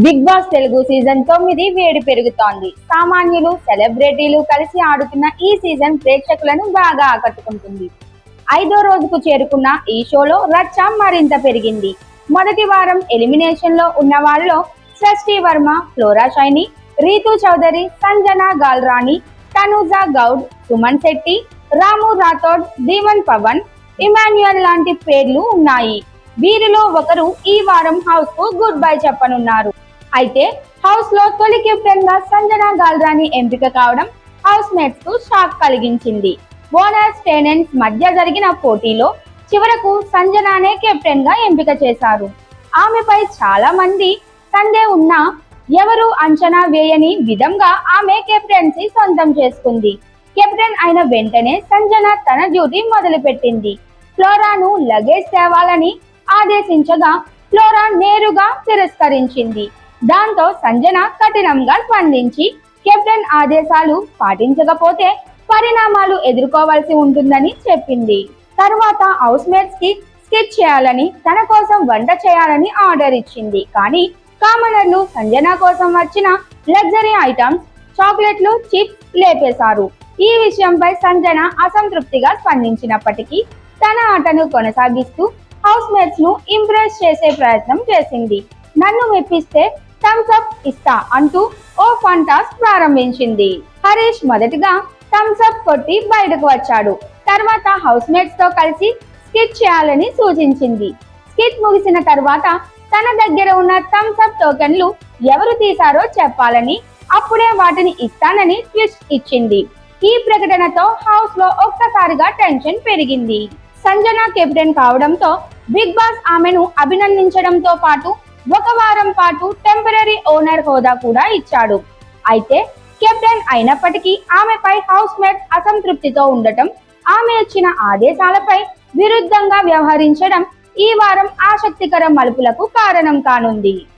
Big boss Telugu season తొమ్మిది వేడి పెరుగుతోంది. సామాన్యులు సెలబ్రిటీలు కలిసి ఆడుతున్న ఈ సీజన్ ప్రేక్షకులను బాగా ఆకట్టుకుంటుంది. ఐదో రోజుకు చేరుకున్న ఈ షోలో రచ్చ మరింత పెరిగింది. మొదటి వారం ఎలిమినేషన్లో ఉన్న వాళ్ళలో సృష్టి వర్మ ఫ్లోరా షైని రీతు చౌదరి సంజన గాల్రాణి తనుజా గౌడ్ సుమన్ శెట్టి రాము రాథోడ్ దీవన్ పవన్ ఇమాన్యుయల్ లాంటి పేర్లు ఉన్నాయి. వీరిలో ఒకరు ఈ వారం హౌస్కు గుడ్ బై చెప్పనున్నారు. అయితే హౌస్లో తొలి కెప్టెన్గా సంజన గాల్రాని ఎంపిక కావడం హౌస్ మేట్స్కు షాక్ కలిగించింది. బోనస్ టెనెంట్స్ మధ్య జరిగిన పోటీలో చివరకు సంజనానే కెప్టెన్గా ఎంపిక చేశారు. ఆమెపై చాలా మంది సందే ఉన్నా ఎవరు అంచనా వేయని విధంగా ఆమె కెప్టెన్సీ సొంతం చేసుకుంది. కెప్టెన్ అయిన వెంటనే సంజన తన డ్యూటీ మొదలుపెట్టింది. ఫ్లోరాను లగేజ్ తేవాలని ఆదేశించగా ఫ్లోరా నేరుగా తిరస్కరించింది. దాంతో సంజన కఠినంగా స్పందించి కెప్టెన్ ఆదేశాలు పాటించకపోతే పరిణామాలు ఎదుర్కోవాల్సి ఉంటుందని చెప్పింది. తర్వాత హౌస్ మేట్స్కి స్కెచ్ చేయాలని తన కోసం వంట చేయాలని ఆర్డర్ ఇచ్చింది. కానీ కామనర్లు సంజన కోసం వచ్చిన లగ్జరీ ఐటమ్స్ చాక్లెట్లు చిప్స్ లేపేశారు. ఈ విషయంపై సంజన అసంతృప్తిగా స్పందించినప్పటికీ తన ఆటను కొనసాగిస్తూ హౌస్ మేట్స్ను ఇంప్రెస్ చేసే ప్రయత్నం చేసింది. నన్ను మెప్పిస్తే థమ్స్ అప్ ఇస్తా అంటూ ఓ ఫన్ టాస్క్ ప్రారంభించింది. హరీష్ మొదటిగా థమ్స్ అప్ కొట్టి బయటకు వచ్చాడు. తర్వాత హౌస్ మేట్స్తో కలిసి స్కిట్ చేయాలని సూచించింది. స్కిట్ ముగిసిన తర్వాత తన దగ్గర ఉన్న థమ్స్ అప్ టోకెన్లు ఎవరు తీశారో చెప్పాలని అప్పుడే వాటిని ఇస్తానని ట్విస్ట్ ఇచ్చింది. ఈ ప్రకటనతో హౌస్లో ఒక్కసారిగా టెన్షన్ పెరిగింది. సంజన కెప్టెన్ కావడంతో బిగ్ బాస్ ఆమెను అభినందించడంతో పాటు ఒక వారం పాటు టెంపరీ ఓనర్ హోదా కూడా ఇచ్చాడు. అయితే కెప్టెన్ అయినప్పటికీ ఆమెపై హౌస్ మేట్స్ అసంతృప్తితో ఉండటం ఆమె ఇచ్చిన ఆదేశాలపై విరుద్ధంగా వ్యవహరించడం ఈ వారం ఆసక్తికర మలుపులకు కారణం కానుంది.